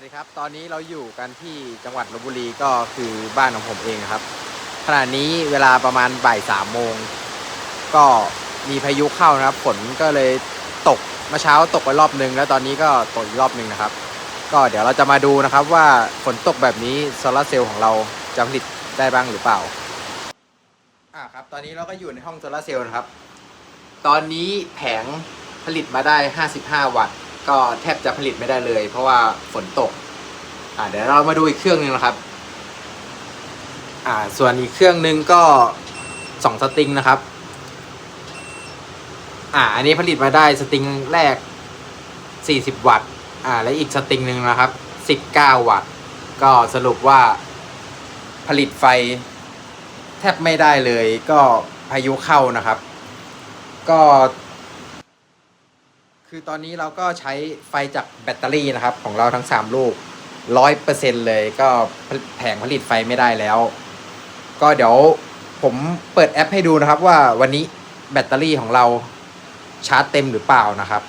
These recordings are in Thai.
วัสดีครับ ตอนนี้เราอยู่กันที่จังหวัดลบบุรีก็คือบ้านของผมเองครับ ขณะนี้เวลาประมาณบ่ายสามโมง ก็มีพายุเข้านะครับ ฝนก็เลยตกเมื่อเช้าตกไปรอบนึง แล้วตอนนี้ก็ตกอีกรอบนึงนะครับ ก็เดี๋ยวเราจะมาดูนะครับว่าฝนตกแบบนี้โซลาร์เซลล์ของเราจะผลิตได้บ้างหรือเปล่า อ่าครับ ตอนนี้เราก็อยู่ในห้องโซลาร์เซลล์นะครับ ตอนนี้แผงผลิตมาได้ 55 วัตต์ ก็แทบจะผลิตไม่ได้เลย เพราะว่าฝนตก อ่าเดี๋ยวเรามาดูอีกเครื่องหนึงนะครับ อ่า ส่วนอีกเครื่องหนึงก็สองสติงนะครับ อ่า อันนี้ผลิตมาได้สติงแรก40วัตต์ อ่า และอีกสติงหนึ่งนะครับ19วัตต์ ก็สรุปว่าผลิตไฟแทบไม่ได้เลย ก็พายุเข้านะครับ ก็ คือตอนนี้เราก็ใช้ไฟจากแบตเตอรี่นะครับ ของเราทั้ง 3 ลูกร้อยเปอร์เซ็นเลยก็แผงผลิตไฟไม่ได้แล้ว ก็เดี๋ยวผมเปิดแอปให้ดูนะครับว่าวันนี้แบตเตอรี่ของเราชาร์จเต็มหรือเปล่านะครับ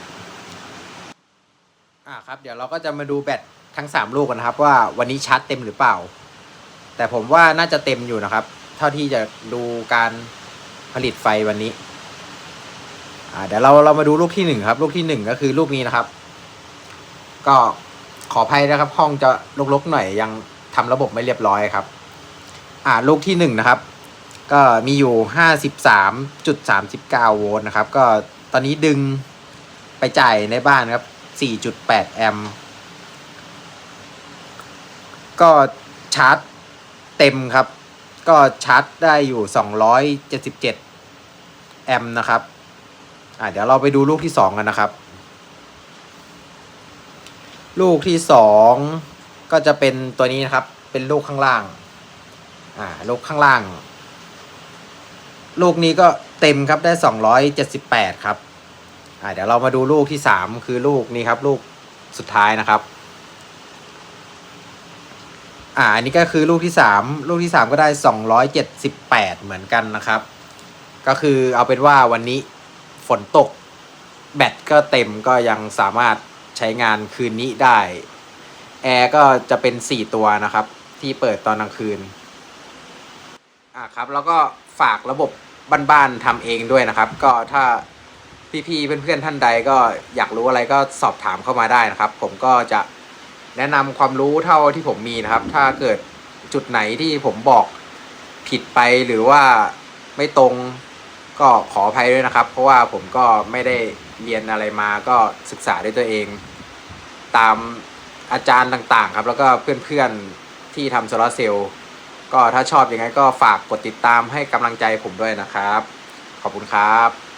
อ่าครับ เดี๋ยวเราก็จะมาดูแบตทั้ง 3 ลูกกันนะครับ ว่าวันนี้ชาร์จเต็มหรือเปล่า แต่ผมว่าน่าจะเต็มอยู่นะครับ เท่าที่จะดูการผลิตไฟวันนี้ อ่าเดี๋ยวเราเรามาดูลูกที่หนึ่งครับ ลูกที่หนึ่งก็คือลูกนี้นะครับ ก็ขออภัยนะครับ ห้องจะลกๆหน่อยยังทำระบบไม่เรียบร้อยครับ อ่าลูกที่หนึ่งนะครับ ก็มีอยู่ห้าสิบสามจุดสามสิบเก้าโวลต์นะครับ ก็ตอนนี้ดึงไปจ่ายในบ้านครับสี่จุดแปดแอมป์ก็ชาร์จเต็มครับ ก็ชาร์จได้อยู่สองร้อยเจ็ดสิบเจ็ดแอมป์นะครับ อ่าเดี๋ยวเราไปดูลูกที่สองกันนะครับ ลูกที่สองก็จะเป็นตัวนี้นะครับ เป็นลูกข้างล่าง อ่าลูกข้างล่าง ลูกนี้ก็เต็มครับได้สองร้อยเจ็ดสิบแปดครับ อ่าเดี๋ยวเรามาดูลูกที่สามคือลูกนี้ครับ ลูกสุดท้ายนะครับ อ่าอันนี้ก็คือลูกที่สามลูกที่สามก็ได้สองร้อยเจ็ดสิบแปดเหมือนกันนะครับ ก็คือเอาเป็นว่าวันนี้ นตก แบตก็เต็มก็ยังสามารถใช้งานคืนนี้ได้ แอร์ก็จะเป็น 4 ตัวนะครับ ที่เปิดตอนกลางคืนอ่าครับ แล้วก็ฝากระบบบ้านๆทำเองด้วยนะครับ ก็ถ้าพี่ๆเพื่อนๆท่านใดก็อยากรู้อะไรก็สอบถามเข้ามาได้นะครับ ผมก็จะแนะนำความรู้เท่าที่ผมมีนะครับ ถ้าเกิดจุดไหนที่ผมบอกผิดไปหรือว่าไม่ตรง ก็ขออภัยด้วยนะครับ เพราะว่าผมก็ไม่ได้เรียนอะไรมาก็ศึกษาด้วยตัวเอง ตามอาจารย์ต่างๆครับ แล้วก็เพื่อนๆที่ทำโซลาร์เซลล์ก็ถ้าชอบอยังไงก็ฝากกดติดตามให้กำลังใจผมด้วยนะครับ ขอบคุณครับ